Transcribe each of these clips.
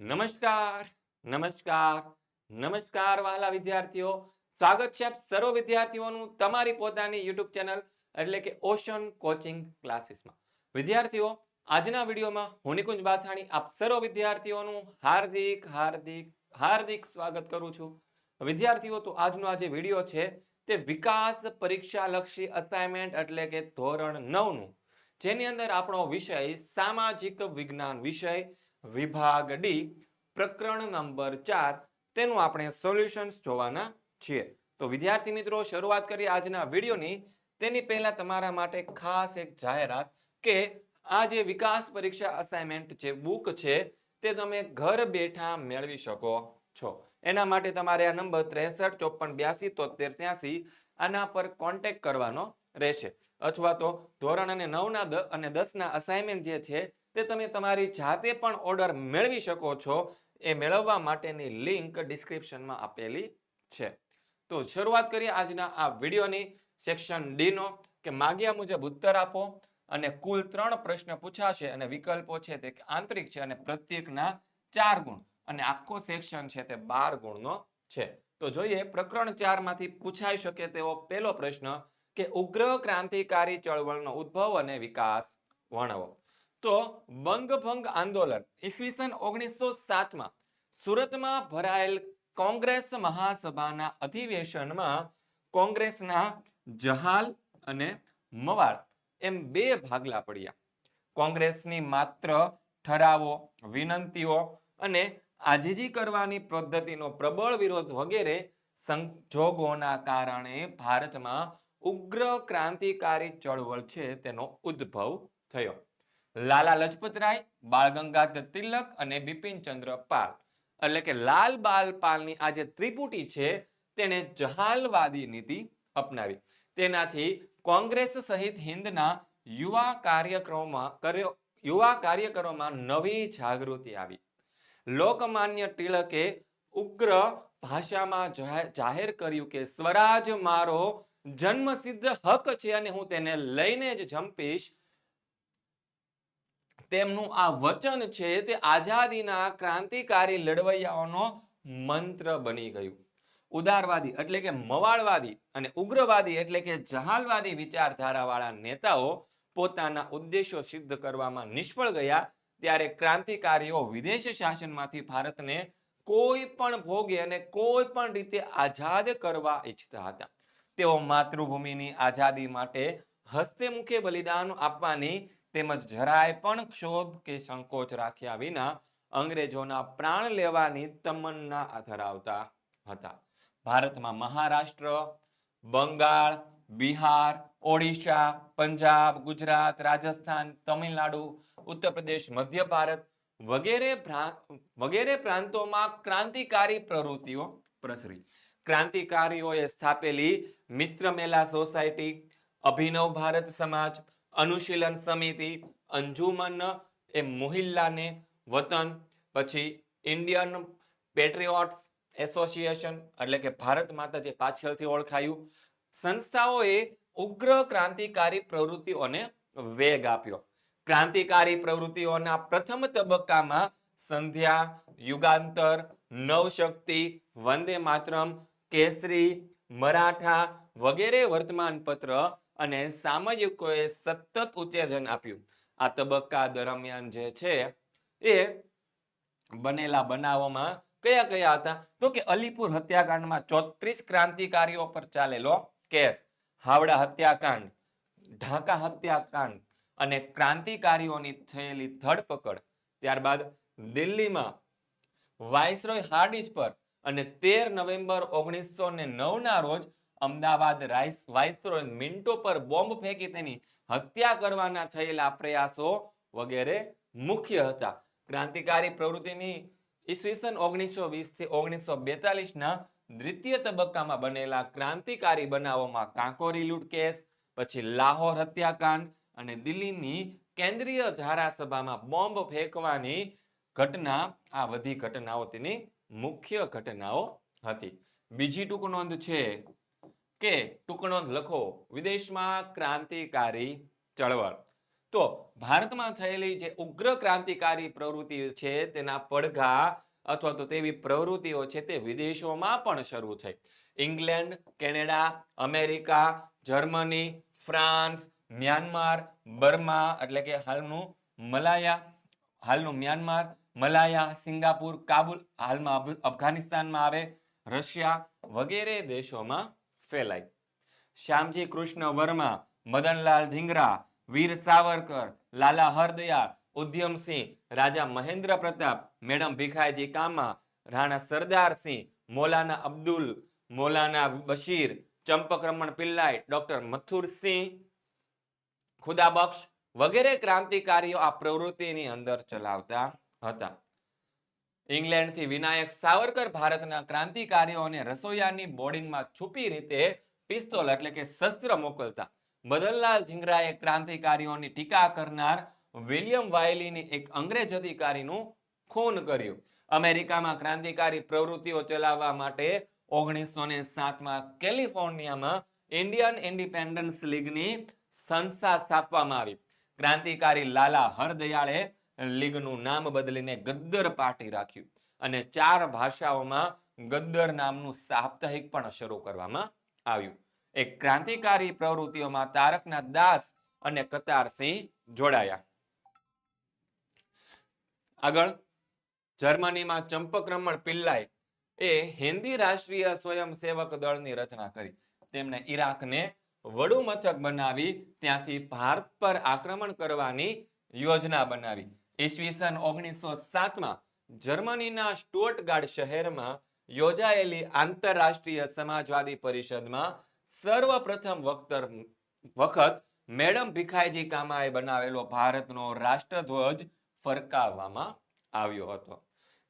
નમસ્કાર નમસ્કાર નમસ્કાર વહાલા વિદ્યાર્થીઓ. સ્વાગત છે આપ સર્વ વિદ્યાર્થીઓનું તમારી પોતાની યુટ્યુબ ચેનલ એટલે કે ઓશન કોચિંગ ક્લાસીસમાં. વિદ્યાર્થીઓ, આજના વિડીયોમાં હું નિકુંજ બાથાણી આપ સર્વ વિદ્યાર્થીઓનું હાર્દિક હાર્દિક હાર્દિક સ્વાગત કરું છું. વિદ્યાર્થીઓ, તો આજનો આ જે વીડિયો છે તે વિકાસ પરીક્ષા લક્ષી અસાઇનમેન્ટ એટલે કે ધોરણ નવનું. જેની અંદર આપણો વિષય સામાજિક વિજ્ઞાન વિષય વિભાગ ડી, પ્રકરણ નંબર ચાર, તેનું આપણે સોલ્યુશન્સ જોવાના છીએ. તો વિદ્યાર્થી મિત્રો, શરૂઆત કરીએ આજના વિડીયોની. તેની પહેલા તમારા માટે ખાસ એક જાહેરાત કે આ જે વિકાસ પરીક્ષા અસાઇનમેન્ટ જે બુક છે, તે તમે ઘર બેઠા મેળવી શકો છો. એના માટે તમારે આ નંબર ત્રેસઠ, ચોપન, બ્યાસી તોતેર ત્યાસી આના પર કોન્ટેક્ટ કરવાનો રહેશે. અથવા તો ધોરણ અને નવના અને દસના અસાઇનમેન્ટ જે છે તે તમે તમારી જાતે પણ ઓર્ડર મેળવી શકો છો. એ મેળવવા માટેની લિંક ડિસ્ક્રિપ્શનમાં આપેલી છે. તો શરૂઆત કરીએ આજના આ વિડીયોની સેક્શન ડીનો કે માગ્યા મુજબ ઉત્તર આપો અને કુલ ત્રણ પ્રશ્ન પૂછાશે અને વિકલ્પો છે તે આંતરિક છે અને પ્રત્યેકના ચાર ગુણ. અને આખો સેક્શન છે તે બાર ગુણનો છે. તો જોઈએ પ્રકરણ ચારમાંથી પૂછાઈ શકે તેવો પહેલો પ્રશ્ન, કે ઉગ્ર ક્રાંતિકારી ચળવળનો ઉદ્ભવ અને વિકાસ વર્ણવો. તો બંગભંગ આંદોલન ઈસવીસન ઓગણીસો સાતમાં સુરતમાં ભરાયેલ કોંગ્રેસ મહાસભાના અધિવેશનમાં કોંગ્રેસના જહાલ અને મવાળ એમ બે ભાગલા પડ્યા. કોંગ્રેસની માત્ર ઠરાવો, વિનંતીઓ અને આજીજી કરવાની પદ્ધતિનો પ્રબળ વિરોધ વગેરે સંજોગોના કારણે ભારતમાં ઉગ્ર ક્રાંતિકારી ચળવળ છે તેનો ઉદ્ભવ થયો. લાલા લજપતરાય, બાળ ગંગાધર તિલક અને બિપિનચંદ્ર પાલ. એટલે કે લાલ બાલ પાલની આ જે ત્રિપુટી છે, તેણે જહાલવાદી નીતિ અપનાવી. તેનાથી કોંગ્રેસ સહિત હિન્દના યુવા કાર્યક્રમોમાં કર્યો, યુવા કાર્યકરોમાં નવી જાગૃતિ આવી. લોકમાન્ય તિલકે ઉગ્ર ભાષામાં જાહેર કર્યું કે, સ્વરાજ મારો જન્મસિદ્ધ હક છે અને હું તેને લઈને જ જંપીશ તેમનું આ વચન છે તે આઝાદીના ક્રાંતિકારી લડવૈયાઓનો મંત્ર બની ગયું. ઉદારવાદી એટલે કે મવાળવાદી અને ઉગ્રવાદી એટલે કે જહાલવાદી વિચારધારાવાળા નેતાઓ પોતાના ઉદ્દેશો સિદ્ધ કરવામાં નિષ્ફળ ગયા ત્યારે ક્રાંતિકારીઓ વિદેશ શાસનમાંથી ભારતને કોઈ પણ ભોગે અને કોઈ પણ રીતે આઝાદ કરવા ઈચ્છતા હતા. તેઓ માતૃભૂમિની આઝાદી માટે હસ્તે મુખે બલિદાન આપવાની તેમજ જરાય પણ ક્ષોભ કે સંકોચ રાખ્યા વિના અંગ્રેજોના પ્રાણ લેવાની તમન્ના ધરાવતા હતા. ભારતમાં મહારાષ્ટ્ર, બંગાળ, બિહાર, ઓડિશા, પંજાબ, ગુજરાત, રાજસ્થાન, તમિલનાડુ ઉત્તર પ્રદેશ મધ્ય ભારત વગેરે વગેરે પ્રાંતોમાં ક્રાંતિકારી પ્રવૃત્તિઓ પ્રસરી. ક્રાંતિકારીઓએ સ્થાપેલી મિત્ર મેલા સોસાયટી, અભિનવ ભારત સમાજ અનુશીલન સમિતિ, અંજુમન, એ મોહિલ્લાને વતન, પછી ઇન્ડિયન પેટ્રિયોટ્સ એસોસિએશન, એટલે કે ભારત માતા જે પાછળથી ઓળખાયું, સંસ્થાઓએ ઉગ્ર ક્રાંતિકારી પ્રવૃત્તિઓને વેગ આપ્યો. ક્રાંતિકારી પ્રવૃત્તિઓના પ્રથમ તબક્કામાં સંધ્યા, યુગાંતર, નવશક્તિ, વંદે માતરમ, કેસરી, મરાઠા વગેરે વર્તમાનપત્ર અને સામયિકોએ સતત ઉત્તેજન આપ્યું. આ તબક્કા દરમિયાન જે છે એ બનેલા બનાવોમાં કયા કયા હતા? તો કે અલીપુર હત્યાકાંડમાં ચોત્રીસ ક્રાંતિકારીઓ પર ચાલેલો કેસ, હાવડા હત્યાકાંડ, ઢાકા હત્યાકાંડ અને ક્રાંતિકારીઓની થયેલી ધરપકડ. ત્યારબાદ દિલ્હીમાં વાઇસરોય હાર્ડિજ પર અને તેર નવેમ્બર ઓગણીસો ને નવના રોજ અમદાવાદ રાઇસ વાઇસરોય મિન્ટો પર બોમ્બ ફેંકી તેની હત્યા કરવાના થયેલા પ્રયાસો વગેરે મુખ્ય હતા. ક્રાંતિકારી પ્રવૃત્તિની ઈસવીસન ઓગણીસો વીસથી ઓગણીસો બેતાલીસના દ્વિતીય તબક્કામાં બનેલા ક્રાંતિકારી બનાવોમાં કાંકોરી લૂંટ કેસ, પછી લાહોર હત્યાકાંડ અને દિલ્હીની કેન્દ્રીય ધારાસભામાં બોમ્બ ફેંકવાની ઘટના, આ બધી ઘટનાઓ તેની મુખ્ય ઘટનાઓ હતી. બીજી ટૂંક નોંધ છે કે ટૂંકણો લખો, વિદેશમાં ક્રાંતિકારી ચળવળ. તો ભારતમાં થયેલી જે ઉગ્ર ક્રાંતિકારી પ્રવૃત્તિ છે, તેના પડઘા અથવા તો તેવી પ્રવૃત્તિઓ છે, તે વિદેશોમાં પણ શરૂ થઈ. England, Canada, America, Germany, France, Myanmar, Burma, એટલે કે હાલનું મલાયા, હાલનું મ્યાનમાર, મલાયા, સિંગાપુર, કાબુલ, હાલમાં અફઘાનિસ્તાનમાં આવે, રશિયા વગેરે દેશોમાં ફેલાઈ શ્યામજી કૃષ્ણ વર્મા, મદનલાલ ધીંગરા વીર સાવરકર, લાલા હરદયાળ ઉદ્યમસિંહ રાજા મહેન્દ્ર પ્રતાપ, મેડમ ભીખાઈજી કામા, રાણા સરદારસિંહ મૌલાના અબ્દુલ, મૌલાના બશીર ચંપકરમણ પિલ્લાઈ, ડોક્ટર મથુરસિંહ ખુદાબક્ષ વગેરે ક્રાંતિકારીઓ આ પ્રવૃત્તિની અંદર ચલાવતા હતા. ઇંગ્લેન્ડથી વિનાયક સાવરકર ભારતના ક્રાંતિકારીઓને રસોઈયાની બોર્ડિંગમાં છુપી રીતે પિસ્તોલ એટલે કે શસ્ત્ર મોકલતા. મદનલાલ ધીંગરાએ ક્રાંતિકારીઓની ટીકા કરનાર વિલિયમ વાયલીની એક અંગ્રેજ અધિકારીનું ખૂન કર્યું. અમેરિકામાં ક્રાંતિકારી પ્રવૃત્તિઓ ચલાવવા માટે ઓગણીસો ને સાતમાં કેલિફોર્નિયામાં ઇન્ડિયન ઇન્ડિપેન્ડન્સ લીગની સંસ્થા સ્થાપવામાં આવી. ક્રાંતિકારી લાલા હરદયાળે લીગનું નામ બદલીને ગદ્દર પાર્ટી રાખ્યું. અને ચાર ભાષાઓમાં ગદ્દર નામનું સાપ્તાહિક પણ શરૂ કરવામાં આવ્યું. એક ક્રાંતિકારી પ્રવૃત્તિઓમાં તારકના દાસ અને કતારસિંહ જોડાયા. આગળ, જર્મનીમાં ચંપકરમણ પિલ્લાઈ એ હિન્દી રાષ્ટ્રીય સ્વયંસેવક દળની રચના કરી. તેમણે ઈરાકને વડુ મથક બનાવી, ત્યાંથી ભારત પર આક્રમણ કરવાની યોજના બનાવી. ઈસવીસન ઓગણીસો સાતમાં જર્મનીના સ્ટોટગાર્ડ શહેરમાં યોજાયેલી આંતરરાષ્ટ્રીય સમાજવાદી પરિષદમાં સર્વપ્રથમ વખતર વખત મેડમ ભીખાઈજી કામાએ બનાવેલો ભારતનો રાષ્ટ્રધ્વજ ફરકાવવામાં આવ્યો હતો.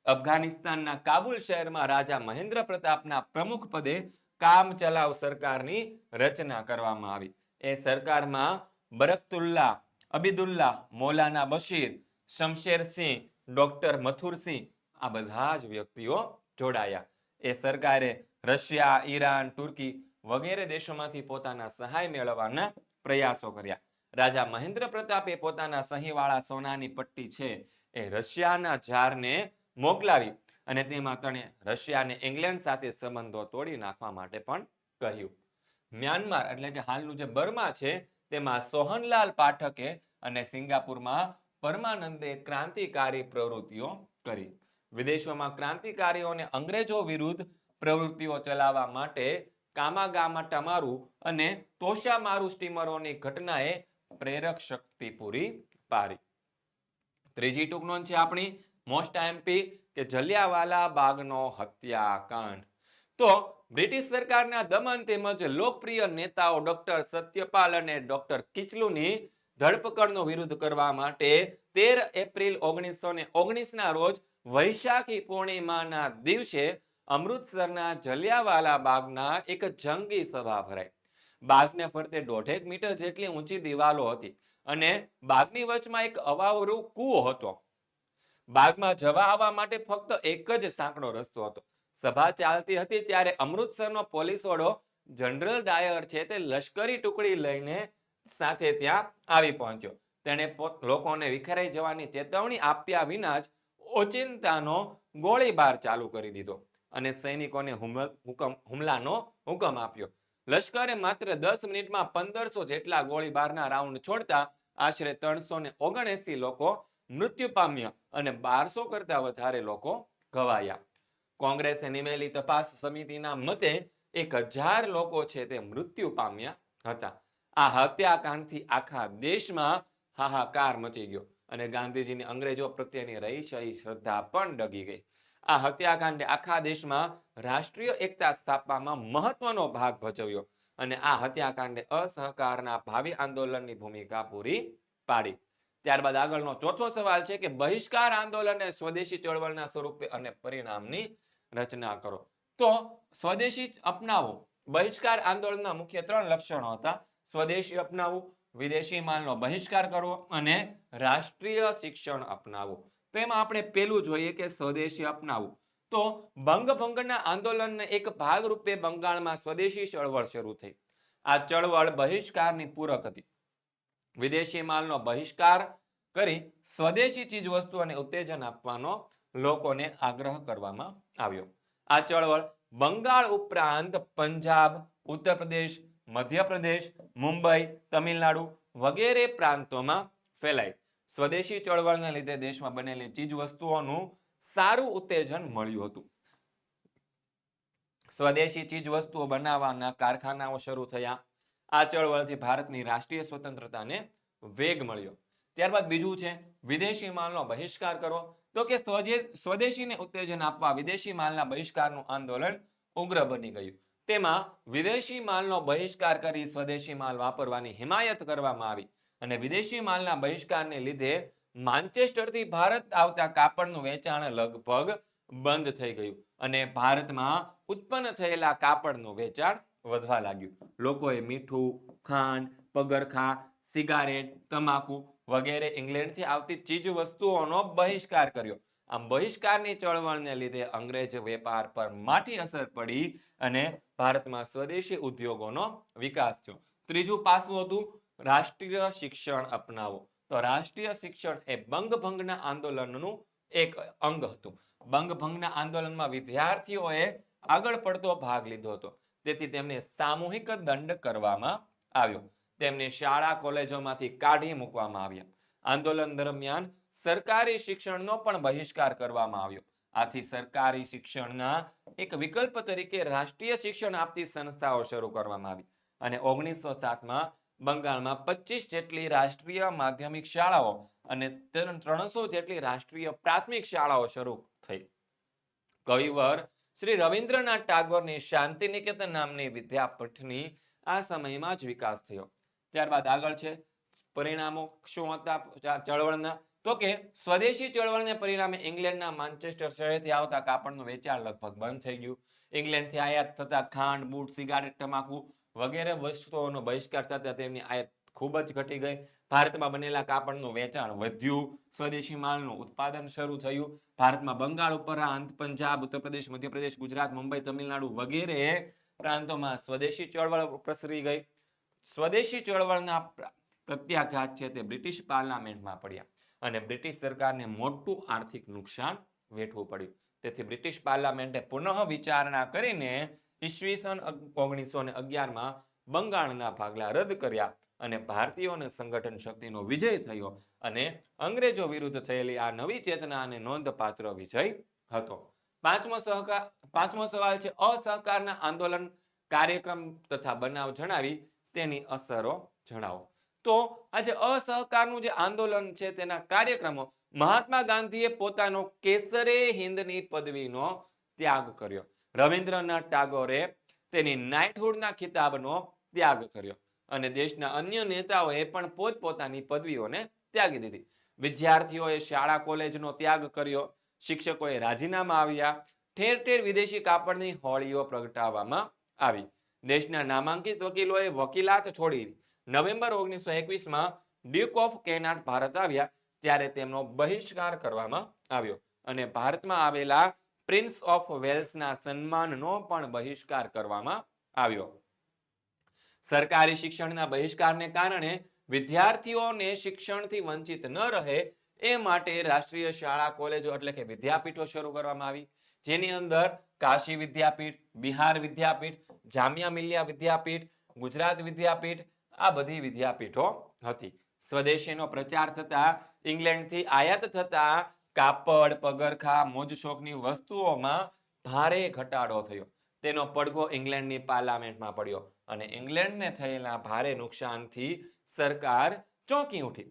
અફઘાનિસ્તાનના કાબુલ શહેરમાં રાજા મહેન્દ્ર પ્રતાપના પ્રમુખ પદે કામ ચલાવ સરકારની રચના કરવામાં આવી. એ સરકારમાં બરકતુલ્લા અબીદુલ્લા મૌલાના બશીર શમશેરસિંહ, ડોક્ટર મથુરસિંહ આ બધા જ વ્યક્તિઓ જોડાયા. એ સરકારે રશિયા, ઈરાન, તુર્કી વગેરે દેશોમાંથી પોતાના સહાય મેળવવાના પ્રયાસો કર્યા. રાજા મહેન્દ્ર પ્રતાપે પોતાના સહીવાળા સોનાની પટ્ટી છે એ રશિયાના ઝારને મોકલાવી અને તેમાં તણે રશિયાને ઇંગ્લેન્ડ સાથે સંબંધો તોડી નાખવા માટે પણ કહ્યું. મ્યાનમાર એટલે કે હાલનું જે બર્મા છે તેમાં સોહનલાલ પાઠકે અને સિંગાપુરમાં પરમાનંદે ક્રાંતિકારી પ્રવૃત્તિઓ કરી. વિદેશોમાં ક્રાંતિકારીઓને અંગ્રેજો વિરુદ્ધ પ્રવૃત્તિઓ ચલાવવા માટે કામાગામા ટમારું અને તોશામારુ સ્ટીમરોની ઘટનાએ પ્રેરક શક્તિ પૂરી પાડી. ત્રીજી ટૂંક નોંધ છે આપણી. મોસ્ટ એમપી કે જલિયાવાલા બાગનો હત્યાકાંડ. તો બ્રિટિશ સરકારના દમન તેમજ લોકપ્રિય નેતાઓ ડોક્ટર સત્યપાલ અને ડોક્ટર કિચલુની ધરપકડનો વિરોધ કરવા માટે તેર એપ્રિલ ઓગણીસો ને ઓગણીસના રોજ વૈશાખી પૂર્ણિમાના દિવસે અમૃતસરના જલિયાવાલા બાગના એક જંગી સભા ભરાઈ. બાગને ફરતે દોઢેક મીટર જેટલી ઊંચી દિવાલો હતી અને બાગની વચમાં એક અવાવરું કૂવો હતો. બાગમાં જવા આવવા માટે ફક્ત એક જ સાંકડો રસ્તો હતો. સભા ચાલતી હતી ત્યારે અમૃતસરનો પોલીસ વડો જનરલ ડાયર છે તે લશ્કરી ટુકડી લઈને સાથે ત્યાં આવી પહોંચ્યો. તેણે લોકોને વિખેરાઈ જવાની ચેતવણી આપ્યા વિના જ ઓચિંતાનો ગોળીબાર ચાલુ કરી દીધો અને સૈનિકોને હુકમ, હુમલાનો હુકમ આપ્યો. લશ્કરે માત્ર દસ મિનિટમાં પંદરસો જેટલા ગોળીબારના રાઉન્ડ છોડતા આશરે ત્રણસો ને ઓગણએસી લોકો મૃત્યુ પામ્યા અને બારસો કરતા વધારે લોકો ઘવાયા. કોંગ્રેસે નિમેલી તપાસ સમિતિના મતે એક હજાર લોકો છે તે મૃત્યુ પામ્યા હતા. આ હત્યાકાંડથી આખા દેશમાં હાહાકાર મચી ગયો અને ગાંધીજીની અંગ્રેજો પ્રત્યેની રહી સહી શ્રદ્ધા પણ ડગી ગઈ. આ હત્યાકાંડે આખા દેશમાં રાષ્ટ્રીય એકતા સ્થાપવામાં મહત્વનો ભાગ ભજવ્યો અને આ હત્યાકાંડે અસહકારના ભાવિ આંદોલનની ભૂમિકા પૂરી પાડી. ત્યારબાદ આગળનો ચોથો સવાલ છે કે બહિષ્કાર આંદોલનને સ્વદેશી ચળવળના સ્વરૂપે અને પરિણામની રચના કરો. તો સ્વદેશી અપનાવો. બહિષ્કાર આંદોલનના મુખ્ય ત્રણ લક્ષણો હતા. સ્વદેશી અપનાવવું વિદેશી માલનો બહિષ્કાર કરવો અને રાષ્ટ્રીય શિક્ષણ અપનાવવું તો એમાં આપણે પેલું જોઈએ કે સ્વદેશી અપનાવવું તો ભંગભંગના આંદોલનના એક ભાગરૂપે બંગાળમાં સ્વદેશી ચળવળ શરૂ થઈ. આ ચળવળ બહિષ્કારની પૂરક હતી. વિદેશી માલનો બહિષ્કાર કરી સ્વદેશી ચીજ વસ્તુઓને ઉત્તેજન આપવાનો લોકોને આગ્રહ કરવામાં આવ્યો. આ ચળવળ બંગાળ ઉપરાંત પંજાબ, ઉત્તર પ્રદેશ મધ્યપ્રદેશ, મુંબઈ, તમિલનાડુ વગેરે પ્રાંતોમાં ફેલાઈ સ્વદેશી ચળવળને લીધે દેશમાં બનેલી ચીજ વસ્તુઓનું સારું ઉત્તેજન મળ્યું હતું. સ્વદેશી ચીજ વસ્તુઓ બનાવવાના કારખાનાઓ શરૂ થયા. આ ચળવળથી ભારતની રાષ્ટ્રીય સ્વતંત્રતાને વેગ મળ્યો. ત્યારબાદ બીજું છે, વિદેશી માલનો બહિષ્કાર કરો. તો કે સ્વદેશીને ઉત્તેજન આપવા વિદેશી માલના બહિષ્કારનું આંદોલન ઉગ્ર બની ગયું. તેમાં વિદેશી માલનો બહિષ્કાર કરી સ્વદેશી માલ વાપરવાની હિમાયત કરવામાં આવી અને વિદેશી માલના બહિષ્કારને લીધે માન્ચેસ્ટરથી ભારત આવતા કાપડનું વેચાણ લગભગ બંધ થઈ ગયું અને ભારતમાં ઉત્પન્ન થયેલા કાપડનું વેચાણ વધવા લાગ્યું. લોકોએ મીઠું, ખાંડ, પગરખા, સિગારેટ, તમાકુ વગેરે ઇંગ્લેન્ડથી આવતી ચીજ વસ્તુઓનો બહિષ્કાર કર્યો. આમ બહિષ્કારની ચળવળને લીધે અંગ્રેજ વેપાર પર માઠી અસર પડી અને ભારતમાં સ્વદેશી ઉદ્યોગોનો વિકાસ થયો. ત્રીજું પાસું હતું રાષ્ટ્રીય શિક્ષણ અપનાવો તો રાષ્ટ્રીય શિક્ષણ એ બંગભંગના આંદોલનનું એક અંગ હતું. બંગભંગના આંદોલનમાં વિદ્યાર્થીઓએ આગળ પડતો ભાગ લીધો હતો. તેથી તેમને સામૂહિક દંડ કરવામાં આવ્યો. તેમને શાળા કોલેજોમાંથી કાઢી મૂકવામાં આવ્યા. આંદોલન દરમિયાન સરકારી શિક્ષણનો પણ બહિષ્કાર કરવામાં આવ્યો. આથી સરકારી શિક્ષણના એક વિકલ્પ તરીકે રાષ્ટ્રીય શિક્ષણ આપતી સંસ્થાઓ શરૂ કરવામાં આવી. અને ઓગણીસો સાતમાં બંગાળમાં પચીસ જેટલી રાષ્ટ્રીય માધ્યમિક શાળાઓ અને ત્રણસો જેટલી રાષ્ટ્રીય પ્રાથમિક શાળાઓ શરૂ થઈ. કવિવર શ્રી રવિન્દ્રનાથ ટાગોરની શાંતિ નિકેતન નામની વિદ્યાપીઠની આ સમયમાં જ વિકાસ થયો. ત્યારબાદ આગળ છે. પરિણામો શું હતા? ચળવળના તો કે સ્વદેશી ચળવળને પરિણામે ઇંગ્લેન્ડના માન્ચેસ્ટર શહેરથી આવતા કાપડનું વેચાણ લગભગ બંધ થઈ ગયું. ઇંગ્લેન્ડથી આયાત થતા ખાંડ, બૂટ, સિગારેટ, તમાકુ વગેરે વસ્તુઓનો બહિષ્કાર થતા તેમની આયાત ખૂબ જ ઘટી ગઈ. ભારતમાં બનેલા કાપડનું વેચાણ વધ્યું. સ્વદેશી માલનું ઉત્પાદન શરૂ થયું. ભારતમાં બંગાળ ઉપરાંત પંજાબ ઉત્તર પ્રદેશ મધ્યપ્રદેશ, ગુજરાત, મુંબઈ, તમિલનાડુ વગેરે પ્રાંતોમાં સ્વદેશી ચળવળ પ્રસરી ગઈ. સ્વદેશી ચળવળના પ્ર- પ્રત્યાઘાત છે તે બ્રિટિશ પાર્લામેન્ટમાં પડ્યા. અને બ્રિટિશ સરકારને મોટું આર્થિક નુકસાન વેઠવું પડ્યું. તેથી બ્રિટિશ પાર્લામેન્ટે પુનઃ વિચારણા કરીને ઈસવીસન ઓગણીસો ને અગિયારમાં બંગાળના ભાગલા રદ કર્યા અને ભારતીયોને સંગઠન શક્તિનો વિજય થયો અને અંગ્રેજો વિરુદ્ધ થયેલી આ નવી ચેતના અને નોંધપાત્ર વિજય હતો. પાંચમો સહકાર, પાંચમો સવાલ છે, અસહકારના આંદોલન કાર્યક્રમ તથા બનાવ જણાવી તેની અસરો જણાવો. તો આજે અસહકારનું જે આંદોલન છે તેના કાર્યક્રમો મહાત્મા ગાંધીએ પોતાનો કેસરે હિન્દની પદવીનો ત્યાગ કર્યો. રવિન્દ્રનાથ ટાગોરે તેની નાઇટહુડના ખિતાબનો ત્યાગ કર્યો અને દેશના અન્ય નેતાઓએ પણ પોતપોતાની પદવીઓને ત્યાગી દીધી. વિદ્યાર્થીઓએ શાળા કોલેજનો ત્યાગ કર્યો, શિક્ષકોએ રાજીનામા આવ્યા, ઠેર ઠેર વિદેશી કાપડની હોળીઓ પ્રગટાવવામાં આવી. દેશના નામાંકિત વકીલોએ વકીલાત છોડી નવેમ્બર ઓગણીસો એકવીસમાં ડ્યુક ઓફ કેનાટ ભારત આવ્યા, ત્યારે તેમનો બહિષ્કાર કરવામાં આવ્યો અને ભારતમાં આવેલા પ્રિન્સ ઓફ વેલ્સના સન્માનનો પણ બહિષ્કાર કરવામાં આવ્યો. સરકારી શિક્ષણના બહિષ્કારને કારણે વિદ્યાર્થીઓને શિક્ષણથી વંચિત ન રહે એ માટે રાષ્ટ્રીય શાળા, કોલેજો એટલે કે વિદ્યાપીઠો શરૂ કરવામાં આવી. જેની અંદર કાશી વિદ્યાપીઠ, બિહાર વિદ્યાપીઠ, જામિયા મિલિયા વિદ્યાપીઠ, ગુજરાત વિદ્યાપીઠ આ બધી વિદ્યાપીઠો હતી. સ્વદેશીનો પ્રચાર થતા, ઇંગ્લેન્ડથી આયાત થતા, કાપડ, પગરખા, મોજ શોખની વસ્તુઓમાં ભારે ઘટાડો થયો. તેનો પડઘો ઇંગ્લેન્ડની પાર્લામેન્ટમાં પડ્યો અને ઇંગ્લેન્ડને થયેલા ભારે નુકસાનથી સરકાર ચોંકી ઉઠી.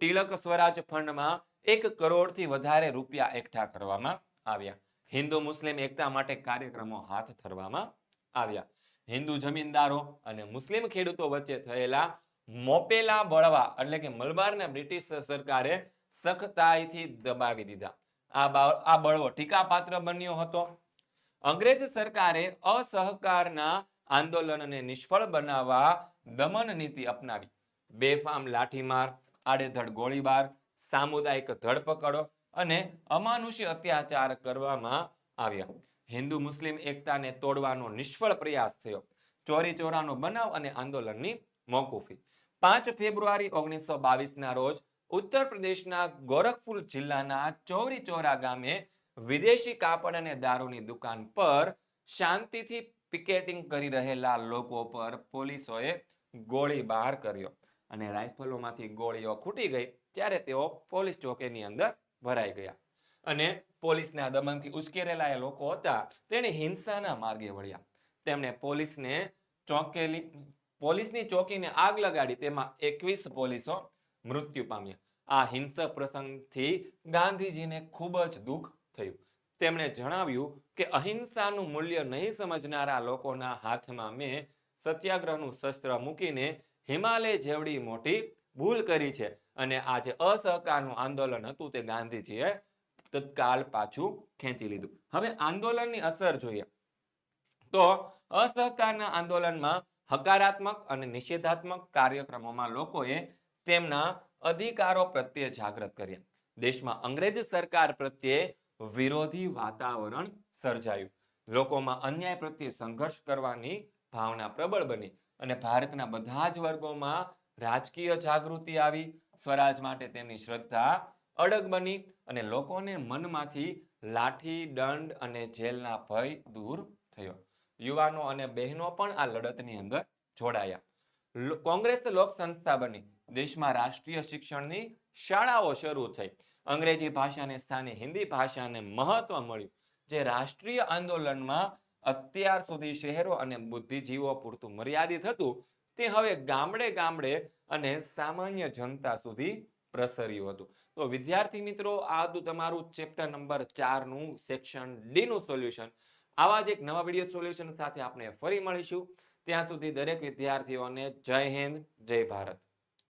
તિલક સ્વરાજ ફંડમાં એક કરોડથી વધારે રૂપિયા એકઠા કરવામાં આવ્યા. હિન્દુ મુસ્લિમ એકતા માટે કાર્યક્રમો હાથ ધરવામાં આવ્યા. હિન્દુ જમીનદારો અને મુસ્લિમ ખેડૂતો વચ્ચે થયેલા મોપેલા બળવા એટલે કે મલબારને બ્રિટિશ સરકારે સખતાઈથી દબાવી દીધા. આ આ બળવો ટીકાપાત્ર બન્યો હતો. અંગ્રેજ સરકારે અસહકારના આંદોલનને નિષ્ફળ બનાવવા દમન નીતિ અપનાવી. બેફામ લાઠીમાર, આડેધડ ગોળીબાર, સામુદાયિક ધરપકડો અને અમાનુષી અત્યાચાર કરવામાં આવ્યા. હિન્દુ મુસ્લિમ એકતાને તોડવાનો નિષ્ફળ પ્રયાસ થયો. ચોરી ચોરાનો બનાવ અને આંદોલનની મોકૂફી. પાંચ ફેબ્રુઆરી ઓગણીસો બાવીસના રોજ ઉત્તર પ્રદેશના ગોરખપુર જિલ્લાના ચોરી ચોરા ગામે વિદેશી કાપડ અને દારૂની દુકાન પર શાંતિથી પિકેટિંગ કરી રહેલા લોકો પર પોલીસોએ ગોળીબાર કર્યો અને રાઇફલોમાંથી ગોળીઓ ખૂટી ગઈ, ત્યારે તેઓ પોલીસ ચોકીની અંદર ભરાઈ ગયા. અને પોલીસના દમનથી ઉશ્કેરેલા એ લોકો હતા. તેણે હિંસાના માર્ગે વળ્યા. તેમણે પોલીસને ચોંકેલી, પોલીસની ચોકીને આગ લગાડી. તેમાં એકવીસ પોલીસો મૃત્યુ પામ્યા. આ હિંસક પ્રસંગથી ગાંધીજીને ખૂબ જ દુઃખ થયું. તેમણે જણાવ્યું કે અહિંસાનું મૂલ્ય નહીં સમજનારા લોકોના હાથમાં મેં સત્યાગ્રહનું શસ્ત્ર મૂકીને હિમાલય જેવડી મોટી ભૂલ કરી છે અને આ જે અસહકારનું આંદોલન હતું તે ગાંધીજીએ તત્કાલ પાછું ખેંચી લીધું. હવે આંદોલનની અસર જોઈએ. તો અસહકારના આંદોલનમાં હકારાત્મક અને નિષેધાત્મક કાર્યક્રમોમાં લોકોએ તેમના અધિકારો પ્રત્યે જાગૃત કર્યા. દેશમાં અંગ્રેજ સરકાર પ્રત્યે વિરોધી વાતાવરણ સર્જાયું. લોકોમાં અન્યાય પ્રત્યે સંઘર્ષ કરવાની ભાવના પ્રબળ બની અને ભારતના બધા જ વર્ગોમાં રાજકીય જાગૃતિ આવી. સ્વરાજ માટે તેમની શ્રદ્ધા અડગ બની અને લોકોને મનમાંથી લાઠી, દંડ અને જેલના ભય દૂર થયો. યુવાનો અને બહેનો પણ આ લડતની અંદર જોડાયા. કોંગ્રેસ લોક સંસ્થા બની. દેશમાં રાષ્ટ્રીય શિક્ષણની શાળાઓ શરૂ થઈ. અંગ્રેજી ભાષાને સ્થાને હિન્દી ભાષાને મહત્વ મળ્યું, જે રાષ્ટ્રીય આંદોલનમાં અત્યાર સુધી શહેરો અને બુદ્ધિજીવો પૂરતું મર્યાદિત હતું. તે હવે ગામડે ગામડે અને સામાન્ય જનતા સુધી પ્રસર્યું હતું. તો વિદ્યાર્થી મિત્રો, આ હતું તમારું ચેપ્ટર નંબર ચારનું સેક્શન ડી નું સોલ્યુશન આવા જ એક નવા વીડિયો સોલ્યુશન સાથે આપણે ફરી મળીશું. ત્યાં સુધી દરેક વિદ્યાર્થીઓને જય હિન્દ, જય ભારત.